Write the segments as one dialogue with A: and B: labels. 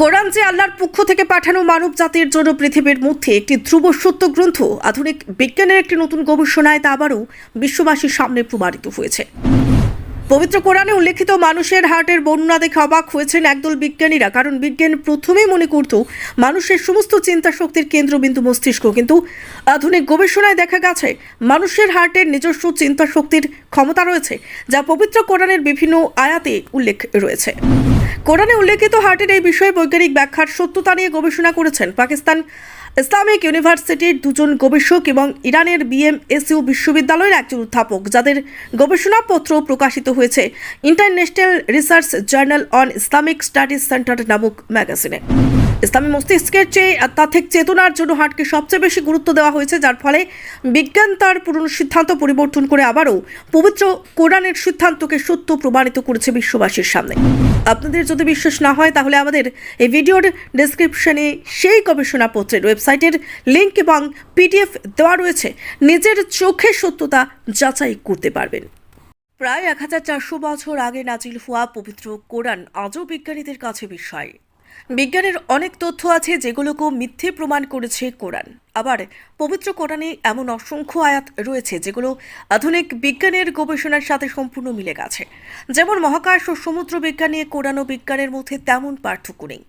A: কোরআন যে আল্লাহর পক্ষ থেকে পাঠানো মানব জাতির জন্য পৃথিবীর মধ্যে একটি ধ্রুব সত্য গ্রন্থ, আধুনিক বিজ্ঞানের একটি নতুন গবেষণায় তা আবারও বিশ্ববাসীর সামনে প্রমাণিত হয়েছে। পবিত্র কোরআনে উল্লেখিত মানুষের হার্টের বর্ণনা দেখে অবাক হয়েছেন একদল বিজ্ঞানীরা, কারণ বিজ্ঞান প্রথমেই মনে করত মানুষের সমস্ত চিন্তা শক্তির কেন্দ্রবিন্দু মস্তিষ্ক, কিন্তু আধুনিক গবেষণায় দেখা গেছে মানুষের হার্টের নিজস্ব চিন্তা শক্তির ক্ষমতা রয়েছে, যা পবিত্র কোরআনের বিভিন্ন আয়াতে উল্লেখ রয়েছে। কোরআনে উল্লেখিত হার্টের এই বিষয়ে বৈজ্ঞানিক ব্যাখ্যার সত্যতা নিয়ে গবেষণা করেছেন পাকিস্তান ইসলামিক ইউনিভার্সিটির দুজন গবেষক এবং ইরানের বিএমএসইউ বিশ্ববিদ্যালয়ের একজন অধ্যাপক, যাদের গবেষণাপত্র প্রকাশিত হয়েছে international research journal on Islamic studies centre নামক ম্যাগাজিনে। ইসলামী মস্তিষ্কের চেয়ে আধ্যাত্মিক চেতনার জন্য হার্টকে সবচেয়ে বেশি গুরুত্ব দেওয়া হয়েছে, যার ফলে বিজ্ঞান তার পুরনো সিদ্ধান্ত পরিবর্তন করে আবারও পবিত্র কোরআনের সিদ্ধান্তকে সত্য প্রমাণিত করেছে বিশ্ববাসীর সামনে। আপনাদের যদি বিশ্বাস না হয়, তাহলে আমাদের এই ভিডিওর ডেসক্রিপশনে সেই গবেষণাপত্রের ওয়েবসাইটের লিঙ্ক এবং পিডিএফ দেওয়া রয়েছে। নিজের চোখের সত্যতা যাচাই করতে পারবেন। প্রায় এক হাজার চারশো বছর আগে নাজিল হওয়া পবিত্র কোরআন আজও বিজ্ঞানীদের কাছে বিষয়। বিজ্ঞানের অনেক তথ্য আছে যেগুলোকেও মিথ্যে প্রমাণ করেছে কোরআন। আবার পবিত্র কোরআনে এমন অসংখ্য আয়াত রয়েছে যেগুলো আধুনিক বিজ্ঞানের গবেষণার সাথে সম্পূর্ণ মিলে গেছে। যেমন মহাকাশ ও সমুদ্র বিজ্ঞান নিয়ে কোরআন ও বিজ্ঞানের মধ্যে তেমন পার্থক্য নেই।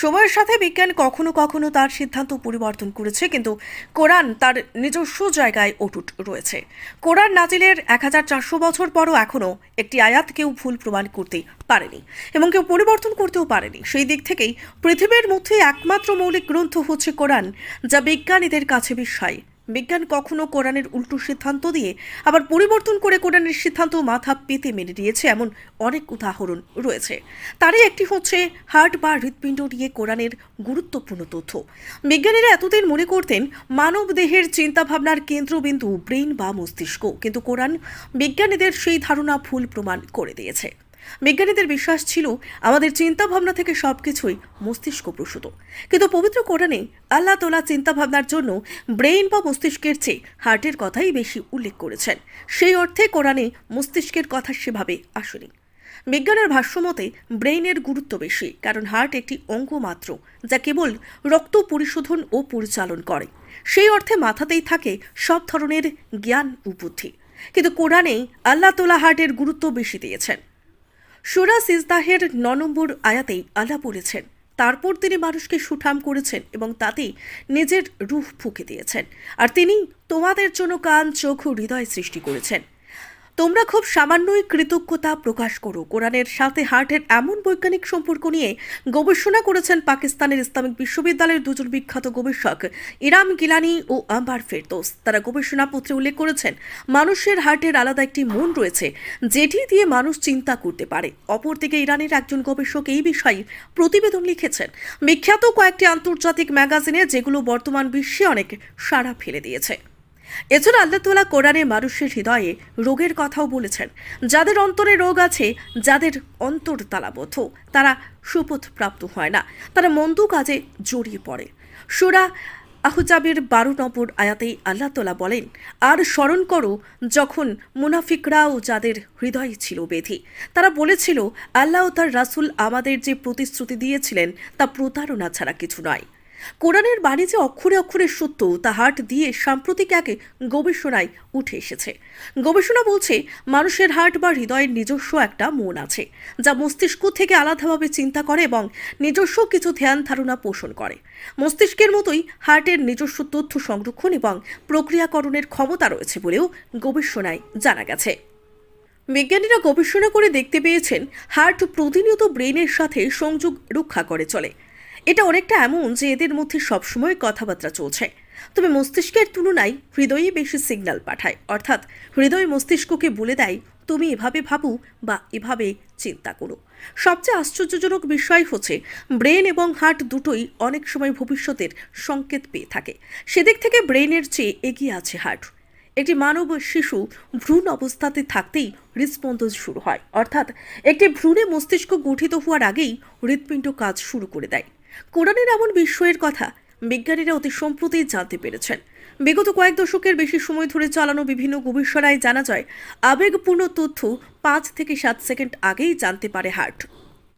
A: সময়ের সাথে বিজ্ঞান কখনো কখনো তার সিদ্ধান্ত পরিবর্তন করেছে, কিন্তু কোরআন তার নিজস্ব জায়গায় অটুট রয়েছে। কোরআন নাজিলের এক হাজার চারশো বছর পরও এখনও একটি আয়াত কেউ ভুল প্রমাণ করতে পারেনি এবং কেউ পরিবর্তন করতেও পারেনি। সেই দিক থেকেই পৃথিবীর মধ্যে একমাত্র মৌলিক গ্রন্থ হচ্ছে কোরআন, যা বিজ্ঞানীদের কাছে বিষয় বিজ্ঞান কখনো কোরআনের উল্টো সিদ্ধান্ত দিয়ে, আবার পরিবর্তন করে কোরআনের সিদ্ধান্ত মাথা পেতে মেনে নিয়েছে এমন অনেক উদাহরণ রয়েছে। তারই একটি হচ্ছে হার্ট বা হৃৎপিণ্ড নিয়ে কোরআনের গুরুত্বপূর্ণ তথ্য। বিজ্ঞানীরা এতদিন মনে করতেন মানব দেহের চিন্তাভাবনার কেন্দ্রবিন্দু ব্রেন বা মস্তিষ্ক। কিন্তু কোরআন বিজ্ঞানীদের সেই ধারণা ভুল প্রমাণ করে দিয়েছে। বিজ্ঞানীদের বিশ্বাস ছিল আমাদের চিন্তাভাবনা থেকে সবকিছুই মস্তিষ্ক প্রসূত। কিন্তু পবিত্র কোরআনে আল্লাহ তোলা চিন্তাভাবনার জন্য ব্রেইন বা মস্তিষ্কের চেয়ে হার্টের কথাই বেশি উল্লেখ করেছেন। সেই অর্থে কোরআনে মস্তিষ্কের কথা সেভাবে আসেনি। বিজ্ঞানের ভাষ্যমতে ব্রেইনের গুরুত্ব বেশি, কারণ হার্ট একটি অঙ্গ মাত্র, যা কেবল রক্ত পরিশোধন ও পরিচালন করে। সেই অর্থে মাথাতেই থাকে সব ধরনের জ্ঞান ও বুদ্ধি। কিন্তু কোরআনে আল্লাহ তোলা হার্টের গুরুত্ব বেশি দিয়েছেন। সুরা সিজদাহের ন নম্বর আয়াতেই আল্লাহ বলেছেন, তারপর তিনি মানুষকে সুঠাম করেছেন এবং তাতেই নিজের রূহ ফুঁকে দিয়েছেন। আর তিনি তোমাদের জন্য কান চোখ ও হৃদয় সৃষ্টি করেছেন। তোমরা খুব সামান্যই কৃতজ্ঞতা প্রকাশ করো। কোরআনের সাথে হার্টের এমন বৈজ্ঞানিক সম্পর্ক নিয়ে গবেষণা করেছেন পাকিস্তানের ইসলামিক বিশ্ববিদ্যালয়ের দুজন বিখ্যাত গবেষক ইরাম গিলানি ও আম্বার ফেরদোস। তারা গবেষণাপত্রে উল্লেখ করেছেন, মানুষের হার্টের আলাদা একটি মন রয়েছে, যেটি দিয়ে মানুষ চিন্তা করতে পারে। অপরদিকে ইরানের একজন গবেষক এই বিষয়ে প্রতিবেদন লিখেছেন, বিখ্যাত কয়েকটি আন্তর্জাতিক ম্যাগাজিনে যেগুলো বর্তমান বিশ্বে অনেক সাড়া ফেলে দিয়েছে। এছাড়া আল্লাহ তালা কোরআনে মানুষের হৃদয়ে রোগের কথাও বলেছেন। যাদের অন্তরে রোগ আছে, যাদের অন্তর তালাবদ্ধ, তারা সুপথ প্রাপ্ত হয় না। তারা মন্দ কাজে জড়িয়ে পড়ে। সুরা আহুজাবির বারো নম্বর আয়াতেই আল্লাহ তোলা বলেন, আর স্মরণ করো যখন মুনাফিকরাও যাদের হৃদয় ছিল বেধি। তারা বলেছিল, আল্লাহ তার রাসূল আমাদের যে প্রতিশ্রুতি দিয়েছিলেন, তা প্রতারণা ছাড়া কিছু নয়। কোরআনের বাণী যে অক্ষরে অক্ষরে সত্য, তা হাট দিয়ে সাম্প্রতিক এক গবেষণায় উঠে এসেছে। গবেষণা বলছে, মানুষের হার্ট বা হৃদয়ের নিজস্ব একটা মন আছে, যা মস্তিষ্ক থেকে আলাদাভাবে চিন্তা করে এবং নিজস্ব কিছু ধ্যান ধারণা পোষণ করে। মস্তিষ্কের মতোই হার্টের নিজস্ব তথ্য সংরক্ষণ এবং প্রক্রিয়াকরণের ক্ষমতা রয়েছে বলেও গবেষণায় জানা গেছে। বিজ্ঞানীরা গবেষণা করে দেখতে পেয়েছেন, হার্ট প্রতিনিয়ত ব্রেনের সাথে সংযোগ রক্ষা করে চলে। এটা অনেকটা এমন যে এদের মধ্যে সবসময় কথাবার্তা চলছে। তবে মস্তিষ্কের তুলনায় হৃদয়ে বেশি সিগন্যাল পাঠায়। অর্থাৎ হৃদয় মস্তিষ্ককে বলে দেয়, তুমি এভাবে ভাবো বা এভাবে চিন্তা করো। সবচেয়ে আশ্চর্যজনক বিষয় হচ্ছে, ব্রেন এবং হার্ট দুটোই অনেক সময় ভবিষ্যতের সংকেত পেয়ে থাকে। সেদিক থেকে ব্রেনের চেয়ে এগিয়ে আছে হার্ট। একটি মানব শিশু ভ্রূণ অবস্থাতে থাকতেই হৃদস্পন্দন শুরু হয়। অর্থাৎ একটি ভ্রূণে মস্তিষ্ক গঠিত হওয়ার আগেই হৃৎপিণ্ড কাজ শুরু করে দেয়। কোরআনের এমন বিস্ময়ের কথা বিজ্ঞানীরা অতি সম্প্রতি জানতে পেরেছেন। বিগত কয়েক দশকের বেশি সময় ধরে চালানো বিভিন্ন গবেষণায় জানা যায়, আবেগপূর্ণ তথ্য পাঁচ থেকে সাত সেকেন্ড আগেই জানতে পারে হার্ট।